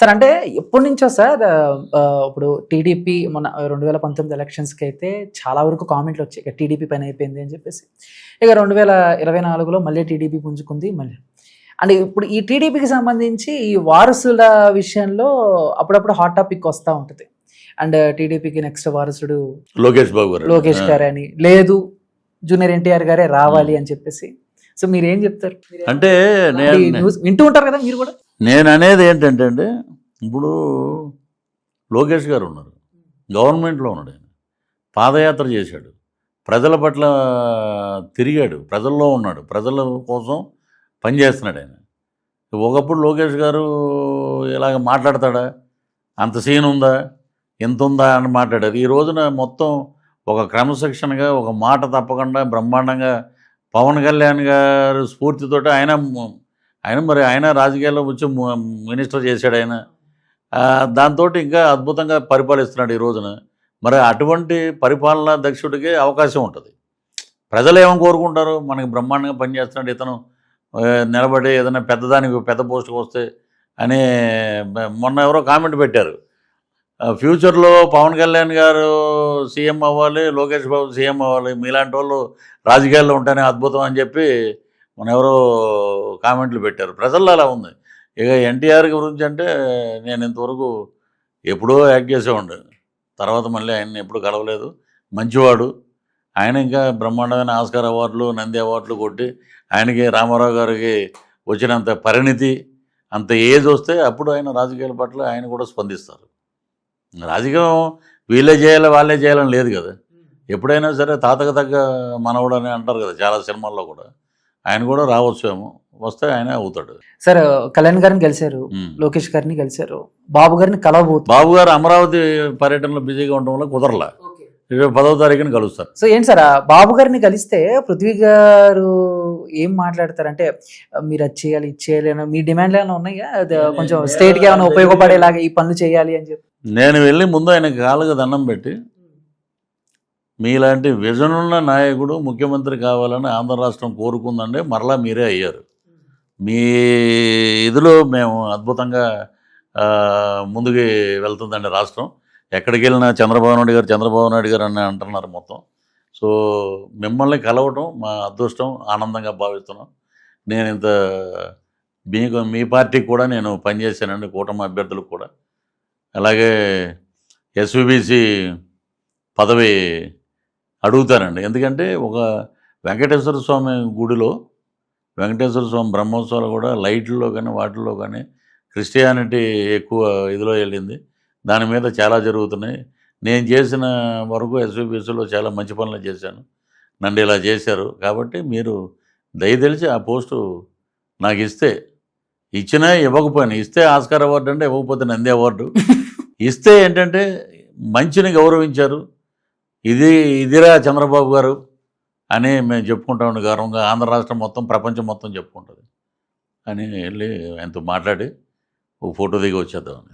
Sir అంటే ఎప్పటి నుంచో సార్ ఇప్పుడు టీడీపీ మన రెండు వేల పంతొమ్మిది ఎలక్షన్స్కి అయితే చాలా వరకు కామెంట్లు వచ్చాయి. ఇక టీడీపీ పైన అయిపోయింది అని చెప్పేసి. ఇక రెండు వేల ఇరవై నాలుగులో మళ్ళీ టీడీపీ పుంజుకుంది మళ్ళీ. అంటే ఇప్పుడు ఈ టీడీపీకి సంబంధించి ఈ వారసుల విషయంలో అప్పుడప్పుడు హాట్ టాపిక్ వస్తూ ఉంటుంది. అండ్ టీడీపీకి నెక్స్ట్ వారసుడు లోకేష్ బాబు గారు. లోకేష్ గారే అని లేదు జూనియర్ ఎన్టీఆర్ గారే రావాలి అని చెప్పేసి. సో మీరు ఏం చెప్తారు? అంటే వింటూ ఉంటారు కదా మీరు కూడా? నేను అనేది ఏంటంటే అండి ఇప్పుడు లోకేష్ గారు ఉన్నారు. గవర్నమెంట్లో ఉన్నాడు ఆయన. పాదయాత్ర చేశాడు. ప్రజల పట్ల తిరిగాడు. ప్రజల్లో ఉన్నాడు. ప్రజల కోసం పనిచేస్తున్నాడు ఆయన. ఒకప్పుడు లోకేష్ గారు ఇలాగ మాట్లాడతాడా? అంత సీన్ ఉందా? ఎంత ఉందా అని మాట్లాడారు. ఈ రోజున మొత్తం ఒక క్రమశిక్షణగా ఒక మాట తప్పకుండా బ్రహ్మాండంగా పవన్ కళ్యాణ్ గారు స్ఫూర్తితో ఆయన ఆయన మరి ఆయన రాజకీయాల్లో వచ్చి మినిస్టర్ చేశాడు ఆయన. దాంతో ఇంకా అద్భుతంగా పరిపాలిస్తున్నాడు ఈ రోజున. మరి అటువంటి పరిపాలనా దక్షుడికి అవకాశం ఉంటుంది. ప్రజలు ఏమని కోరుకుంటారు? మనకి బ్రహ్మాండంగా పనిచేస్తున్నాడు ఇతను. నిలబడి ఏదైనా పెద్దదానికి పెద్ద పోస్టుకు వస్తే అని మొన్న ఎవరో కామెంట్ పెట్టారు. ఫ్యూచర్లో పవన్ కళ్యాణ్ గారు సీఎం అవ్వాలి లోకేష్ బాబు సీఎం అవ్వాలి మీలాంటి వాళ్ళు రాజకీయాల్లో ఉంటేనే అద్భుతం అని చెప్పి మన ఎవరో కామెంట్లు పెట్టారు. ప్రజల్లో అలా ఉంది. ఇక ఎన్టీఆర్ గురించి అంటే నేను ఇంతవరకు ఎప్పుడో యాక్ట్ చేసేవాడు తర్వాత మళ్ళీ ఆయన్ని ఎప్పుడు కలవలేదు. మంచివాడు. ఆయన ఇంకా బ్రహ్మాండమైన ఆస్కార్ అవార్డులు నంది అవార్డులు కొట్టి ఆయనకి రామారావు గారికి వచ్చినంత పరిణితి అంత ఏజ్ వస్తే అప్పుడు ఆయన రాజకీయాల పట్ల ఆయన కూడా స్పందిస్తారు. రాజకీయం వీళ్ళే చేయాలి వాళ్ళే చేయాలని లేదు కదా. ఎప్పుడైనా సరే తాతకు తగ్గ మనవడు అని అంటారు కదా చాలా సినిమాల్లో కూడా. ఆయన కూడా రావచ్చేమో వస్తే ఆయన అవుతాడు. సార్ కళ్యాణ్ గారిని కలిశారు. లోకేష్ గారిని కలిశారు బాబు గారిని కలవబోతున్నారు బాబు గారు అమరావతి పర్యటనలో బిజీగా ఉండడం వల్ల కుదరలా. ఇరవై పదవ తారీఖున కలుస్తారు. సో ఏంటి సార్ బాబు గారిని కలిస్తే పృథ్వీ గారు ఏం మాట్లాడతారంటే మీరు అది చేయాలి ఇది చేయాలి అని మీ డిమాండ్లు ఏమైనా ఉన్నాయా? కొంచెం స్టేట్కి ఏమైనా ఉపయోగపడేలాగా ఈ పనులు చేయాలి అని చెప్పి. నేను వెళ్ళి ముందు ఆయన కాళ్ళకు దండం పెట్టి మీలాంటి విజన్ ఉన్న నాయకుడు ముఖ్యమంత్రి కావాలని ఆంధ్ర రాష్ట్రం కోరుకుందంటే మరలా మీరే అయ్యారు. మీ ఇదిలో మేము అద్భుతంగా ముందుకు వెళ్తుందండి రాష్ట్రం. ఎక్కడికి వెళ్ళినా చంద్రబాబు నాయుడు గారు చంద్రబాబు నాయుడు గారు అని అంటున్నారు మొత్తం. సో మిమ్మల్ని కలవటం మా అదృష్టం ఆనందంగా భావిస్తున్నాం. నేను ఇంత మీకు మీ పార్టీకి కూడా నేను పనిచేశానండి కూటమి అభ్యర్థులకు కూడా. అలాగే ఎస్విబిసి పదవి అడుగుతానండి ఎందుకంటే ఒక వెంకటేశ్వర స్వామి గుడిలో వెంకటేశ్వర స్వామి బ్రహ్మోత్సవాలు కూడా లైట్లలో కానీ వాటిల్లో కానీ క్రిస్టియానిటీ ఎక్కువ ఇదిలో వెళ్ళింది. దాని మీద చాలా జరుగుతున్నాయి. నేను చేసిన వరకు ఎస్విబిసిలో చాలా మంచి పనులు చేశాను. నన్ను ఇలా చేశారు. కాబట్టి మీరు దయతెలిచి ఆ పోస్టు నాకు ఇస్తే ఇచ్చినా ఇవ్వకపోయినా ఇస్తే ఆస్కార్ అవార్డు అంటే ఇవ్వకపోతే నంది అవార్డు. ఇస్తే ఏంటంటే మంచిని గౌరవించారు. ఇది ఇదిరా చంద్రబాబు గారు అని మేము చెప్పుకుంటాం. గౌరవంగా ఆంధ్ర రాష్ట్రం మొత్తం ప్రపంచం మొత్తం చెప్పుకుంటుంది. అని వెళ్ళి ఆయనతో మాట్లాడి ఒక ఫోటో దిగి వచ్చేద్దామని